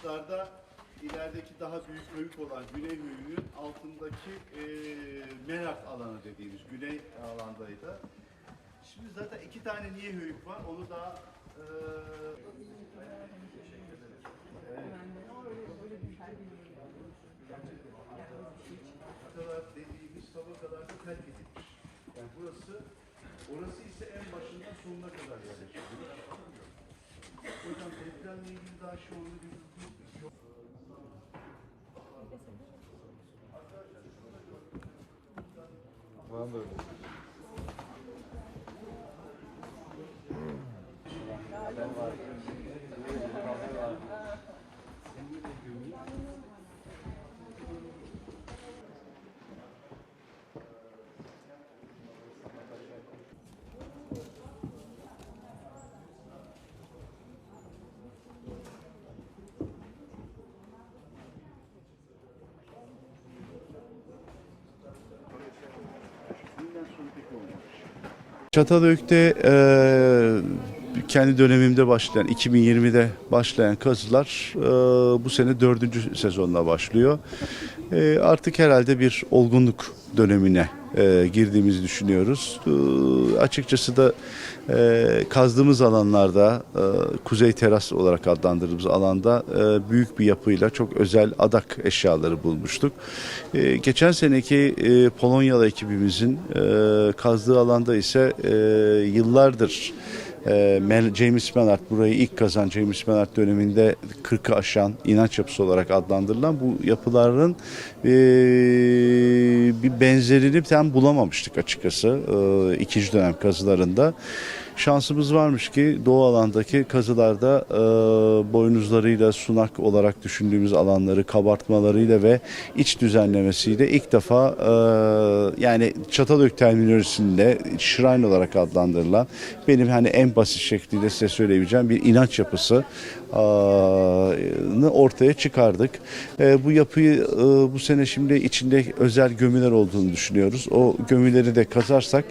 çıkışlarda ilerideki daha büyük höyük olan güney höyüğünün altındaki e, merak alanı dediğimiz güney alandaydı. Şimdi zaten iki tane niye höyük var onu da e, kadar dediğimiz tabakalarda terk edilmiş. Yani burası, orası ise en başından sonuna kadar yerleştirilmiş. Hocam depremle ilgili daha şu anda bir bilgi yok. Bundan Çatalhöyük'te eee kendi dönemimde başlayan, 2020'de başlayan kazılar eee, bu sene dördüncü sezonla başlıyor. Eee, artık herhalde bir olgunluk dönemine eee, girdiğimizi düşünüyoruz. Eee, açıkçası da eee, kazdığımız alanlarda, eee, kuzey teras olarak adlandırdığımız alanda eee, büyük bir yapıyla çok özel adak eşyaları bulmuştuk. Eee, geçen seneki eee, Polonyalı ekibimizin eee, kazdığı alanda ise yıllardır e, Mel- James Menard burayı ilk kazan James Menard döneminde 40'ı aşan inanç yapısı olarak adlandırılan bu yapıların e, benzerini tam bulamamıştık açıkçası e, ikinci dönem kazılarında. Şansımız varmış ki Doğu alandaki kazılarda e, boynuzlarıyla sunak olarak düşündüğümüz alanları kabartmalarıyla ve iç düzenlemesiyle ilk defa e, yani Çatalhöyük terminolojisinde shrine olarak adlandırılan benim hani en basit şekliyle size söyleyebileceğim bir inanç yapısı nı ortaya çıkardık. E, bu yapıyı e, bu sene şimdi içinde özel gömüler olduğunu düşünüyoruz. O gömüleri de kazarsak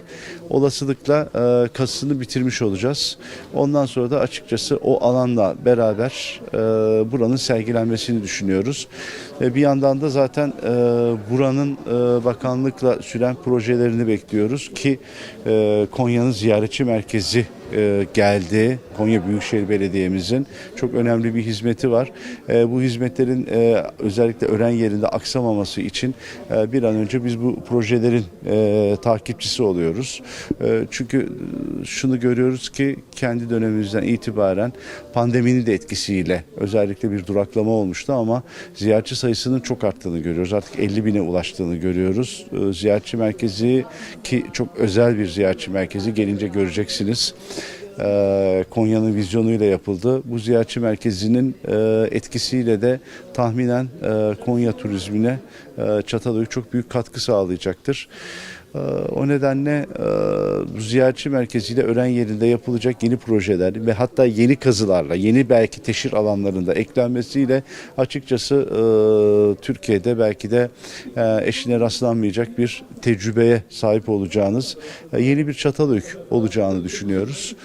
olasılıkla e, kazısını bitirmiş olacağız. Ondan sonra da açıkçası o alanla beraber e, buranın sergilenmesini düşünüyoruz. E, bir yandan da zaten e, buranın e, bakanlıkla süren projelerini bekliyoruz ki e, Konya'nın ziyaretçi merkezi geldi. Konya Büyükşehir Belediye'mizin çok önemli bir hizmeti var. E, bu hizmetlerin e, özellikle öğren yerinde aksamaması için e, bir an önce biz bu projelerin e, takipçisi oluyoruz. E, çünkü şunu görüyoruz ki kendi dönemimizden itibaren pandeminin de etkisiyle özellikle bir duraklama olmuştu ama ziyaretçi sayısının çok arttığını görüyoruz. Artık 50 bine ulaştığını görüyoruz. E, ziyaretçi merkezi ki çok özel bir ziyaretçi merkezi gelince göreceksiniz. Ee, Konya'nın vizyonuyla yapıldı. Bu ziyaretçi merkezinin e, etkisiyle de tahminen e, Konya turizmine e, Çatalhöyük çok büyük katkı sağlayacaktır. E, O nedenle e, ziyaretçi merkeziyle öğren yerinde yapılacak yeni projeler ve hatta yeni kazılarla, yeni belki teşhir alanlarında eklenmesiyle açıkçası e, Türkiye'de belki de e, eşine rastlanmayacak bir tecrübeye sahip olacağınız e, yeni bir Çatalhöyük olacağını düşünüyoruz.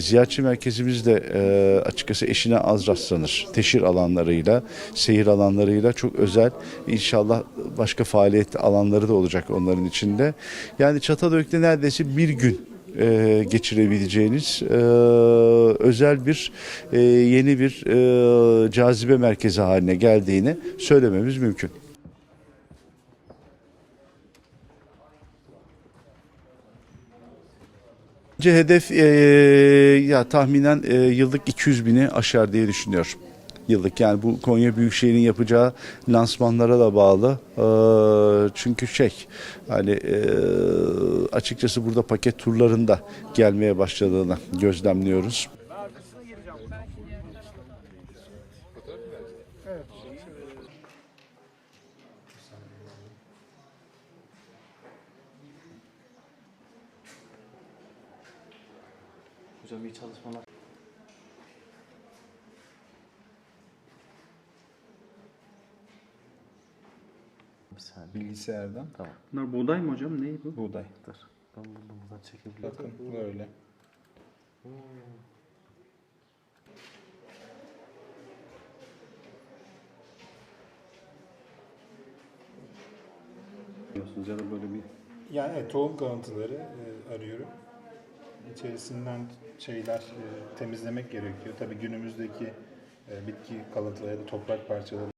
Ziyaretçi merkezimiz de e, açıkçası eşine az rastlanır. Teşhir alanlarıyla, seyir alanlarıyla çok özel. İnşallah başka faaliyet alanları da olacak onların içinde. Yani Çatalhöyük'te neredeyse bir gün e, geçirebileceğiniz e, özel bir e, yeni bir e, cazibe merkezi haline geldiğini söylememiz mümkün. Hedef eee, ya tahminen eee, yıllık 200 bini aşar diye düşünüyorum. Yıllık yani bu Konya Büyükşehir'in yapacağı lansmanlara da bağlı. Eee, çünkü şey hani eee, açıkçası burada paket turlarında gelmeye başladığını gözlemliyoruz. Hocam iyi çalışmalar. Bilgisayardan. Tamam. Bunlar buğday mı hocam? Ne bu? Buğday. Dur. Ben bunu buradan çekebilirim. Bakın böyle. Biliyorsunuz ya da böyle bir... Yani tohum kalıntıları e, arıyorum. İçerisinden şeyler e, temizlemek gerekiyor. Tabii günümüzdeki e, bitki kalıntıları ya da toprak parçaları